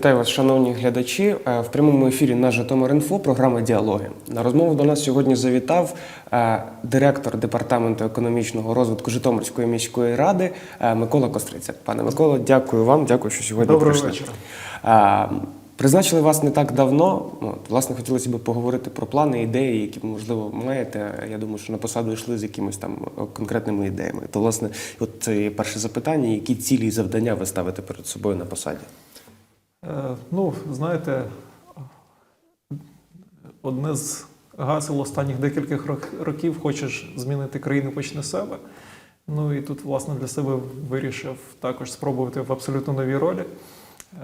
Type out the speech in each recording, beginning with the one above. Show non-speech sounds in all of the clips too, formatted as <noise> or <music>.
Вітаю вас, шановні глядачі. Е, В прямому ефірі на Житомир.Інфо програма Діалоги. На розмову до нас сьогодні завітав е, директор департаменту економічного розвитку Житомирської міської ради е, Микола Костриця. Пане Миколо, дякую вам. Дякую, що сьогодні Доброго прийшли. вечора. Призначили вас не так давно. От, власне, хотілося б поговорити про плани, ідеї, які можливо маєте. Я думаю, що на посаду йшли з якимись там конкретними ідеями. То, власне, от це є перше запитання: які цілі і завдання ви ставите перед собою на посаді? Е, Ну, знаєте, одне з гасел останніх декількох років хочеш змінити країну, почни з себе. Ну і тут, власне, для себе вирішив також спробувати в абсолютно новій ролі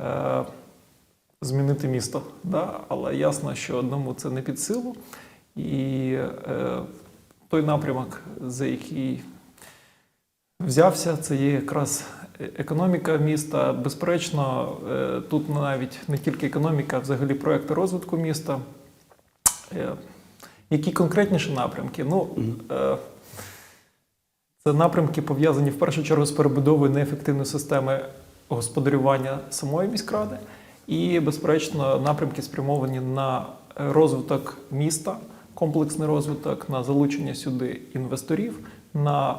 е, змінити місто. Да? Але ясно, що одному це не під силу. І е, той напрямок, за який взявся. Це є якраз економіка міста. Безперечно, е, тут навіть не тільки економіка, а взагалі проекти розвитку міста. Е, Які конкретніші напрямки? Ну, е, це напрямки пов'язані в першу чергу з перебудовою неефективної системи господарювання самої міськради, і, безперечно, напрямки спрямовані на розвиток міста, комплексний розвиток, на залучення сюди інвесторів, на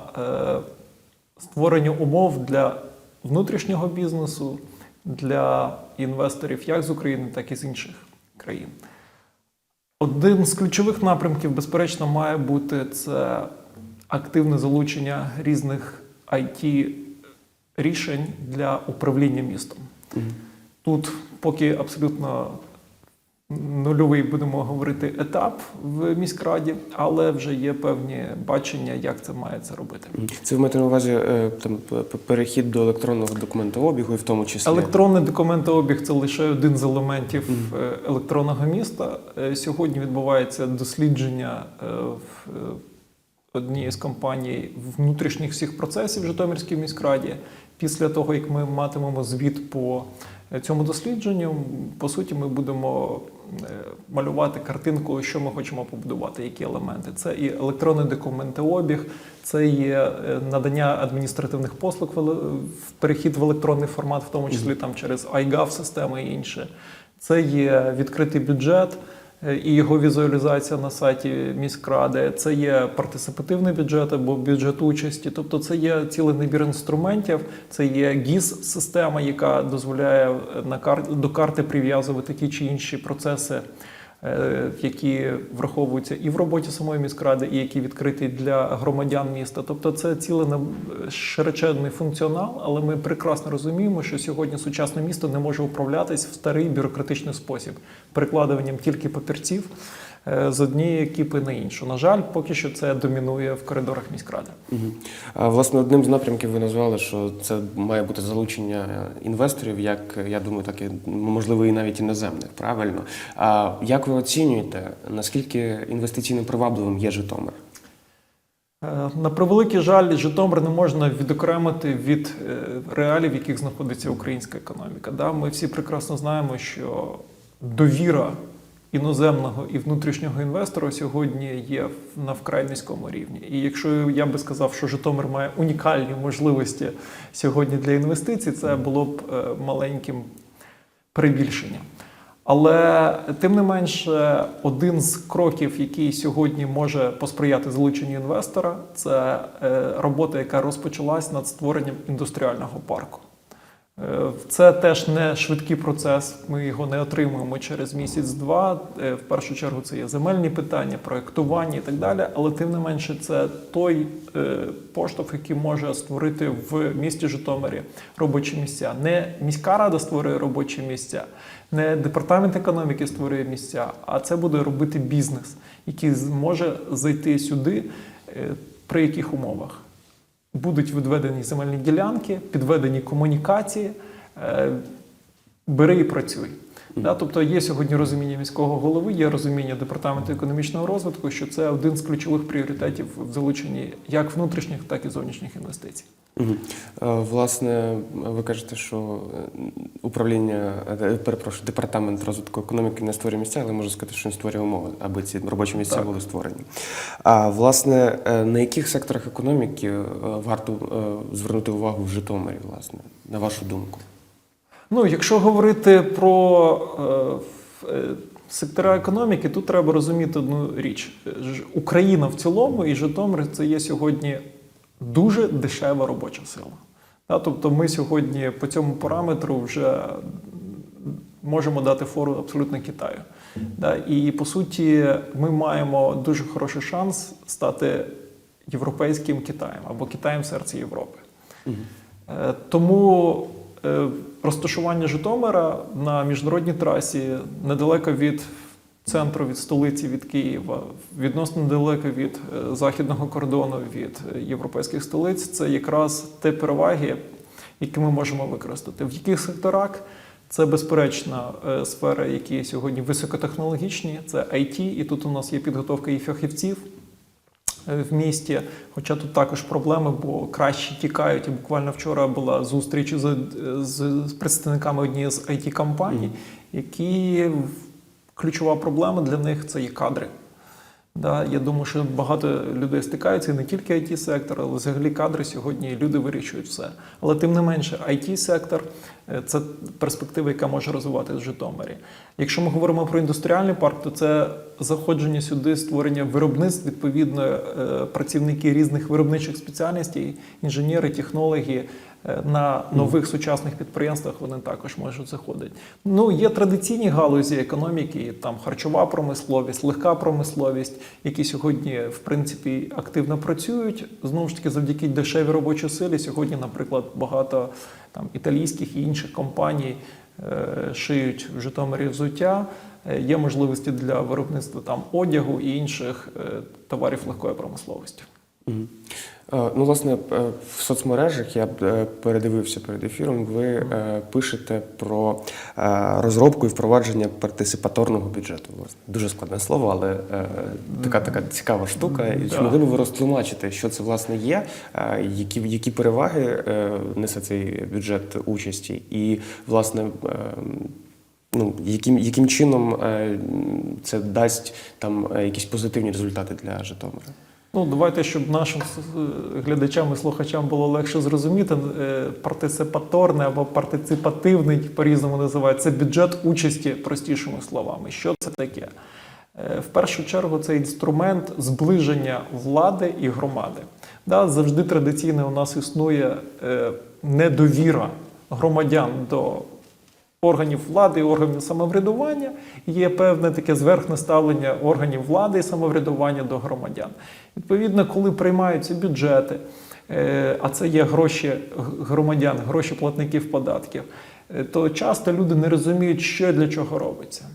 створення умов для внутрішнього бізнесу, для інвесторів як з України, так і з інших країн. Один з ключових напрямків, безперечно, має бути це активне залучення різних it рішень для управління містом. Тут поки абсолютно нульовий будемо говорити етап в міськраді, але вже є певні бачення, як це має це робити. Це ви маєте на увазі е, там перехід до електронного документообігу, і в тому числі Електронний документообіг це лише один з елементів е, електронного міста. Е, Сьогодні відбувається дослідження в одній з компаній внутрішніх всіх процесів в Житомирській міськраді. Після того, як ми матимемо звіт по цьому дослідженню, по суті, ми будемо малювати картинку, що ми хочемо побудувати, які елементи. Це і електронний документообіг, це є е, надання адміністративних послуг, в перехід в електронний формат, в тому числі там через iGov системи і інше. Це є відкритий бюджет е, і його візуалізація на сайті міськради. Це є партисипативний бюджет або бюджет участі. Тобто, це є цілий набір інструментів. Це є гіс система яка дозволяє е, на кар... до карти прив'язувати ті чи інші процеси. Е, Які враховуються і в роботі самої міськради, і які відкриті для громадян міста. Тобто це цілий широченний функціонал, але ми прекрасно розуміємо, що сьогодні сучасне місто не може управлятись в старий бюрократичний спосіб, перекладуванням тільки папірців з однієї кіпи на іншу. На жаль, поки що це домінує в коридорах міськради. Мгм. А, власне одним з напрямків ви назвали, що це має бути залучення інвесторів, як я думаю, так і можливо і навіть іноземних. Правильно. А як ви оцінюєте, наскільки інвестиційно привабливим є Житомир? Е, На превеликий жаль, Житомир не можна відокремити від е, реалій, в яких знаходиться українська економіка. Ми всі прекрасно знаємо, що довіра іноземного і внутрішнього інвестора сьогодні є на вкрай низькому рівні. І якщо я би сказав, що Житомир має унікальні можливості сьогодні для інвестицій, це було б е, маленьким перебільшенням. Але тим не менше, один з кроків, який сьогодні може посприяти залученню інвестора, це е, робота, яка розпочалась над створенням індустріального парку. Е, Це теж не швидкий процес. Ми його не отримуємо через місяць-два. Е, В першу чергу це є земельні питання, проектування і так далі. Але тим не менше, це той е, поштовх, який може створити в місті Житомирі робочі місця. Не міська рада створює робочі місця, не департамент економіки створює місця, а це буде робити бізнес, який зможе зайти сюди при яких умовах будуть відведені земельні ділянки, підведені комунікації. е, Бери і працюй. Да, тобто є сьогодні розуміння міського голови, є розуміння департаменту економічного розвитку, що це один з ключових пріоритетів в залученні як внутрішніх, так і зовнішніх інвестицій. Е, Власне, ви кажете, що е, управління, е, перепрошую, департамент розвитку економіки не створює місця, але можу сказати, що він створює умови, аби ці робочі місця Так. були створені. А власне, на яких секторах економіки варто звернути увагу в Житомирі, власне, на вашу думку? Ну, якщо говорити про е, е, сектора економіки, тут треба розуміти одну річ: Україна в цілому і Житомир це є сьогодні дуже дешева робоча сила. Тобто ми сьогодні по цьому параметру вже можемо дати фору абсолютно Китаю. І по суті, ми маємо дуже хороший шанс стати європейським Китаєм або Китаєм в серці Європи. Е, Тому розташування Житомира на міжнародній трасі недалеко від центру, від столиці, від Києва, відносно недалеко від е, західного кордону, від е, європейських столиць, це якраз те переваги, які ми можемо використати. В яких секторах? Це безперечна е, сфера, які сьогодні високотехнологічні, це IT, і тут у нас є підготовка і фахівців е, в місті. Хоча тут також проблеми, бо краще тікають. І буквально вчора була зустріч з, з, з представниками однієї з it компаній які ключова проблема для них це є кадри. Да, я думаю, що багато людей стикаються і не тільки it сектор але взагалі кадри сьогодні люди вирішують все. Але тим не менше, it сектор це перспектива, яка може розвиватися в Житомирі. Якщо ми говоримо про індустріальний парк, то це заходження сюди, створення виробництв, відповідно, е, працівники різних виробничих спеціальностей, інженери, технологи. Е, На нових сучасних підприємствах вони також можуть заходити. Ну є традиційні галузі економіки, там харчова промисловість, легка промисловість, які сьогодні в принципі активно працюють. Знову ж таки, завдяки дешевій робочій силі. Сьогодні, наприклад, багато там італійських і інших компаній е, шиють в Житомирі взуття. Е, Є можливості для виробництва там одягу і інших товарів легкої промисловості. Е, Ну, власне, е, в соцмережах я е, передивився перед ефіром. Ви пишете про розробку і впровадження партисипаторного бюджету. Власне, дуже складне слово, але така така цікава штука. І Чи могли б ви розтлумачити, що це власне є, які, які переваги несе цей бюджет участі, і власне. е, Ну, яким, яким чином це дасть там якісь позитивні результати для Житомира? Ну, давайте, щоб нашим е, глядачам і слухачам було легше зрозуміти, е, партисипаторний або партиципативний по-різному називають це бюджет участі, простішими словами. Що це таке? Е, В першу чергу це інструмент зближення влади і громади. Да, завжди традиційно у нас існує недовіра громадян до органів влади і органів самоврядування, є певне таке зверхне ставлення органів влади і самоврядування до громадян. Відповідно, коли приймаються бюджети, е, а це є гроші громадян, гроші платників податків, е, то часто люди не розуміють, що для чого робиться.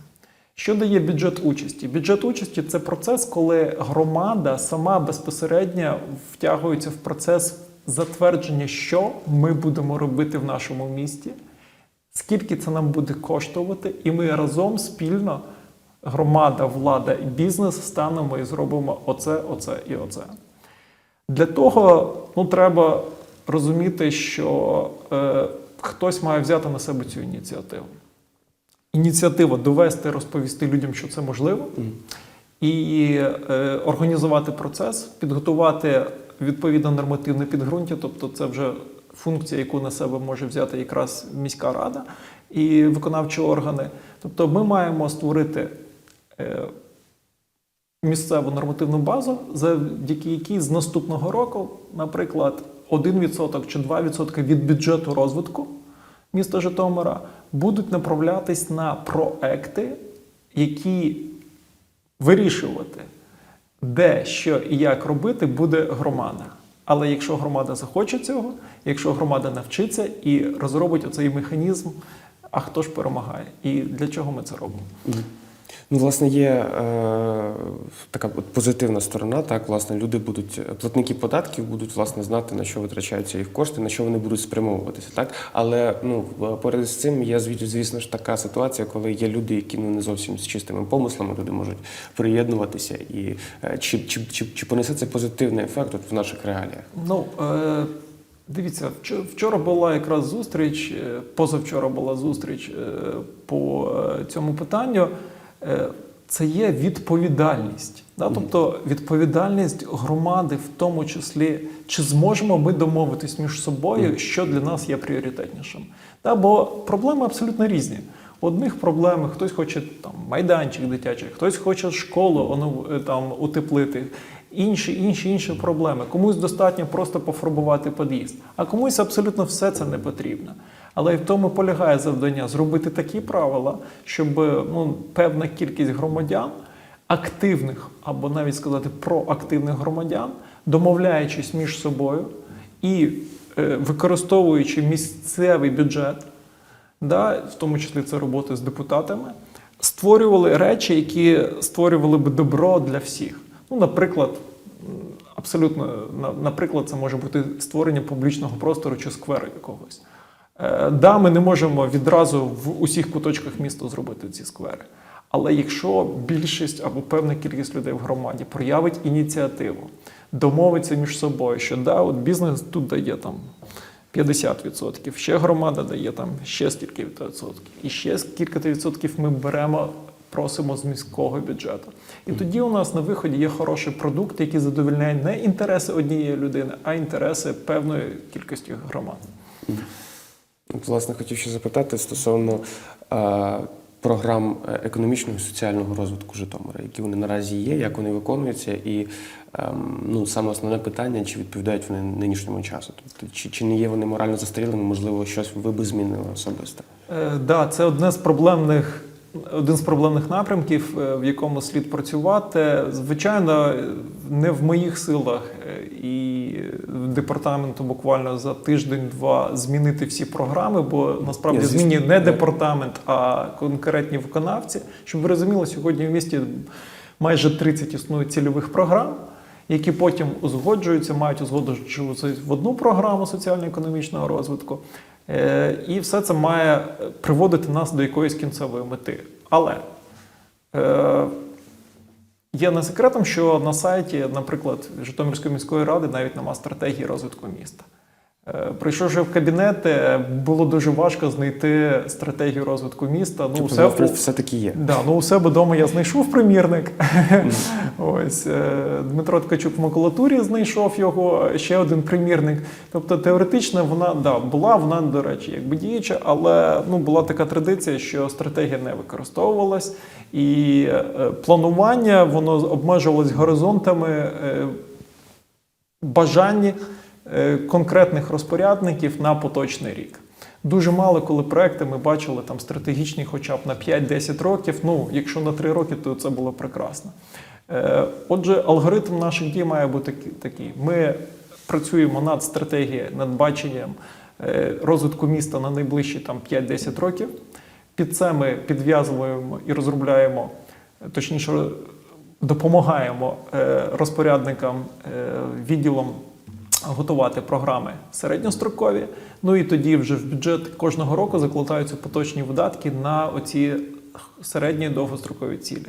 Що дає бюджет участі? Бюджет участі це процес, коли громада сама безпосередньо втягується в процес затвердження, що ми будемо робити в нашому місті, скільки це нам буде коштувати, і ми разом спільно, громада, влада і бізнес, станемо і зробимо оце, оце і оце. Для того ну, треба розуміти, що е, хтось має взяти на себе цю ініціативу. Ініціатива довести, розповісти людям, що це можливо, і е, організувати процес, підготувати відповідне нормативне підґрунтя, тобто це вже функція, яку на себе може взяти якраз міська рада і виконавчі органи. Тобто ми маємо створити е, місцеву нормативну базу, завдяки якій з наступного року, наприклад, 1% чи 2% від бюджету розвитку міста Житомира будуть направлятись на проекти, які вирішувати, де, що і як робити, буде громада. Але якщо громада захоче цього, якщо громада навчиться і розробить оцей механізм, а хто ж перемагає? І для чого ми це робимо? Ну, власне, є е, така позитивна сторона. Так, власне, люди будуть, платники податків будуть власне знати, на що витрачаються їх кошти, на що вони будуть спрямовуватися. Так, але ну поряд з цим є звісно ж така ситуація, коли є люди, які ну не зовсім з чистими помислами, люди можуть приєднуватися, і е, чи, чи, чи, чи понесе це позитивний ефект от в наших реаліях? Ну, е, дивіться, вчора була якраз зустріч, е, позавчора була зустріч е, по е, цьому питанню. Е, це є відповідальність. Да? Тобто відповідальність громади, в тому числі, чи зможемо ми домовитись між собою, що для нас є пріоритетнішим. Да? Бо проблеми абсолютно різні. Одних проблеми хтось хоче там майданчик дитячий, хтось хоче школу е, там утеплити. Інші, інші, інші проблеми. Комусь достатньо просто пофарбувати під'їзд, а комусь абсолютно все це не потрібно. Але і в тому полягає завдання зробити такі правила, щоб ну, певна кількість громадян, активних або навіть сказати проактивних громадян, домовляючись між собою і е, використовуючи місцевий бюджет, да, в тому числі це роботи з депутатами, створювали речі, які створювали би добро для всіх. Ну, наприклад, абсолютно, на- наприклад, це може бути створення публічного простору чи скверу якогось. Е, Да, ми не можемо відразу в усіх куточках міста зробити ці сквери. Але якщо більшість або певна кількість людей в громаді проявить ініціативу, домовиться між собою, що да, от бізнес тут дає там 50%, ще громада дає там ще стільки відсотків, і ще кілька відсотків ми беремо, просимо з міського бюджету. І тоді у нас на виході є хороший продукт, який задовольняє не інтереси однієї людини, а інтереси певної кількості громад. От, власне, хотів ще запитати стосовно е, програм економічного і соціального розвитку Житомира, які вони наразі є, як вони виконуються, і е, ну, саме основне питання, чи відповідають вони нинішньому часу. Тобто, чи, чи не є вони морально застарілими, можливо, щось ви би змінили особисто? Е, да, це одне з проблемних. Один з проблемних напрямків, е, в якому слід працювати, звичайно, е, не в моїх силах е, і департаменту буквально за тиждень-два змінити всі програми, бо насправді Ні, звісно. змінює не департамент, а конкретні виконавці. Щоб ви розуміли, сьогодні в місті майже 30 існують цільових програм, які потім узгоджуються, мають узгоджуватися в одну програму соціально-економічного розвитку. Е, І все це має приводити нас до якоїсь кінцевої мети. Але е, є не секретом, що на сайті, наприклад, Житомирської міської ради навіть нема стратегії розвитку міста. Е, Прийшовши в кабінет, е, було дуже важко знайти стратегію розвитку міста. Ну, Тобто, все, вона, в принципі, все-таки є. Да, ну у себе вдома я знайшов примірник. <laughs> Ось е, Дмитро Ткачук в макулатурі знайшов його ще один примірник. Тобто теоретично вона да, була, вона, до речі, якби діюча, але ну, була така традиція, що стратегія не використовувалась, і планування воно обмежувалось горизонтами бажань е, конкретних розпорядників на поточний рік. Дуже мало коли проекти ми бачили там стратегічні, хоча б на 5-10 років. Ну, якщо на 3 роки, то це було прекрасно. Е, Отже, алгоритм наших дій має бути такий. Ми працюємо над стратегією, над баченням е, розвитку міста на найближчі там 5-10 років. Під це ми підв'язуємо і розробляємо, е, точніше, допомагаємо е, розпорядникам, е, відділам готувати програми середньострокові. Ну і тоді вже в бюджет кожного року закладаються поточні видатки на оці середні довгострокові цілі.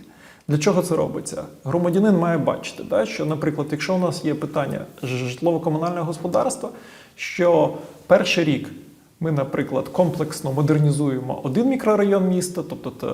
Для чого це робиться? Громадянин має бачити, да, що, наприклад, якщо у нас є питання житлово-комунального господарства, що перший рік ми, наприклад, комплексно модернізуємо один мікрорайон міста, тобто це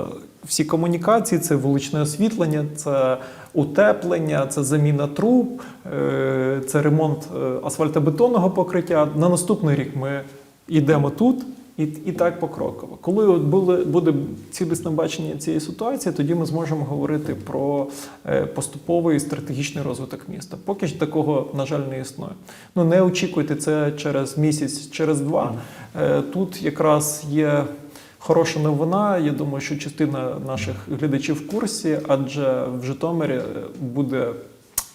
всі комунікації, це вуличне освітлення, це утеплення, це заміна труб, е, це ремонт е, асфальтобетонного покриття. На наступний рік ми йдемо тут. І, і так покроково. Коли от були, буде цілісне бачення цієї ситуації, тоді ми зможемо говорити про е, поступовий стратегічний розвиток міста. Поки ж такого, на жаль, не існує. Ну не очікуйте це через місяць, через два. Е, тут якраз є хороша новина. Я думаю, що частина наших глядачів в курсі, адже в Житомирі е, буде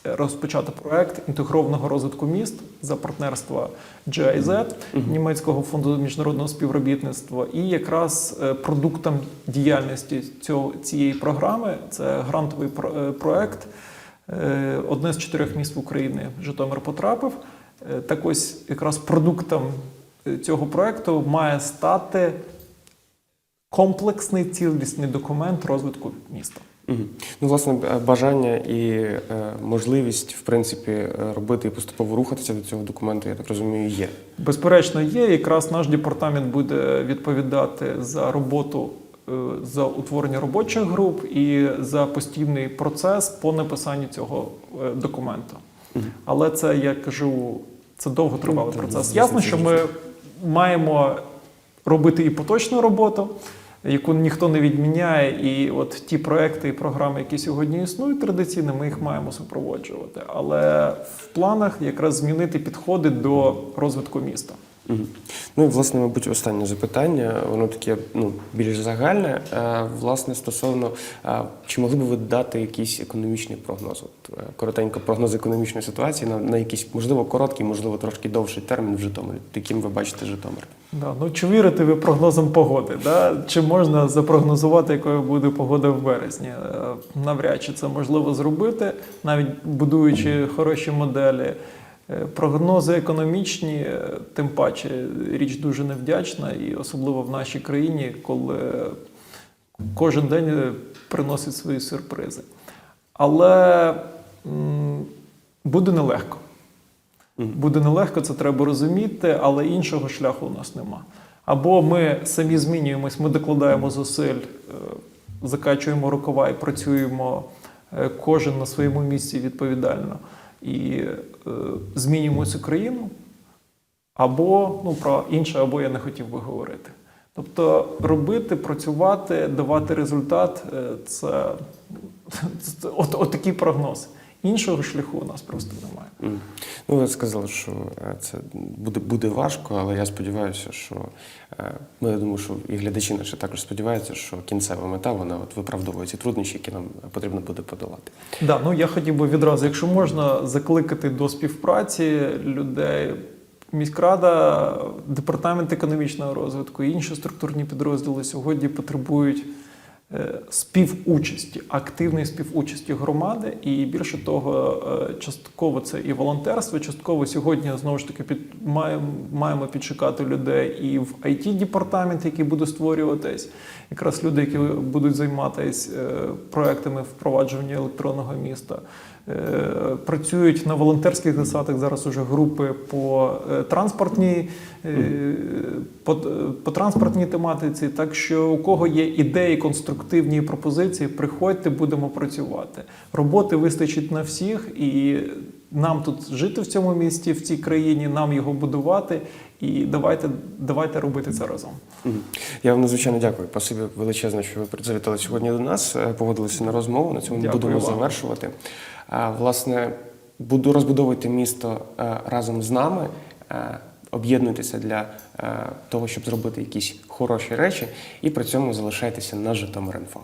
розпочати проект інтегрованого розвитку міст за партнерства GIZ, німецького фонду міжнародного співробітництва, і якраз е, продуктом діяльності цього цієї програми це грантовий е, проект. Е, Одне з чотирьох міст в Україні Житомир потрапив. Так ось якраз продуктом цього проекту має стати комплексний цілісний документ розвитку міста. Ну, власне, е, бажання і е, можливість, в принципі, е, робити і поступово рухатися до цього документу, я так розумію, є. Безперечно, є. Якраз наш департамент буде відповідати за роботу за утворення робочих груп і за постійний процес по написанню цього документу. Але це я кажу, це довготривалий Ну, процес. Ясно, що ми маємо робити і поточну роботу, яку ніхто не відміняє. І от ті проекти і програми, які сьогодні існують традиційно, ми їх маємо супроводжувати. Але в планах якраз змінити підходи до розвитку міста. Ну і власне, мабуть, останнє запитання, воно таке ну, більш загальне. Е, Власне, стосовно е, чи могли б ви дати якийсь економічний прогноз? От, е, коротенько прогноз економічної ситуації на, на якийсь, можливо, короткий, можливо, трошки довший термін в Житомирі, яким ви бачите Житомир? Да, ну чи вірите ви прогнозам погоди? Да? Чи можна запрогнозувати, якою буде погода в березні? Навряд чи це можливо зробити, навіть будуючи хороші моделі. Е, Прогнози економічні, е, тим паче річ дуже невдячна, і особливо в нашій країні, коли кожен день е, приносить свої сюрпризи. Але буде нелегко. Буде нелегко, це треба розуміти, але іншого шляху у нас нема. Або ми самі змінюємось, ми докладаємо зусиль, закачуємо рукава і працюємо кожен на своєму місці відповідально і змінюємо цю країну. Або ну про інше, або я не хотів би говорити. Тобто робити, працювати, давати результат е, це, <laughs> це от, от такий прогноз. Іншого шляху у нас просто немає. Ну, ви сказали, що е, це буде, буде важко, але я сподіваюся, що е, ну, я думаю, що і глядачі наші також сподіваються, що кінцева мета вона от виправдовує ці труднощі, які нам потрібно буде подолати. Да, ну я хотів би відразу, якщо можна, закликати до співпраці людей. Міськрада, департамент економічного розвитку і інші структурні підрозділи сьогодні потребують співучасті, активної співучасті громади. І більше того, е, частково це і волонтерство, частково сьогодні знову ж таки під маємо, маємо підшукати людей і в it департамент, який буде створюватись, якраз люди, які будуть займатися е, проектами впровадження електронного міста. Е, Працюють на волонтерських засадах зараз уже групи по е, транспортній е, по, по транспортній тематиці. Так що у кого є ідеї, конструктивні пропозиції, приходьте, будемо працювати. Роботи вистачить на всіх, і нам тут жити в цьому місті, в цій країні, нам його будувати. І давайте, давайте робити це разом. Я вам надзвичайно дякую. Спасибі величезне, що ви завітали сьогодні до нас, е, погодилися на розмову. На цьому Дякую будемо вам. завершувати. Власне, буду розбудовувати місто е, разом з нами. е, Об'єднуйтеся для е, того, щоб зробити якісь хороші речі, і при цьому залишайтеся на Житомир.Інфо.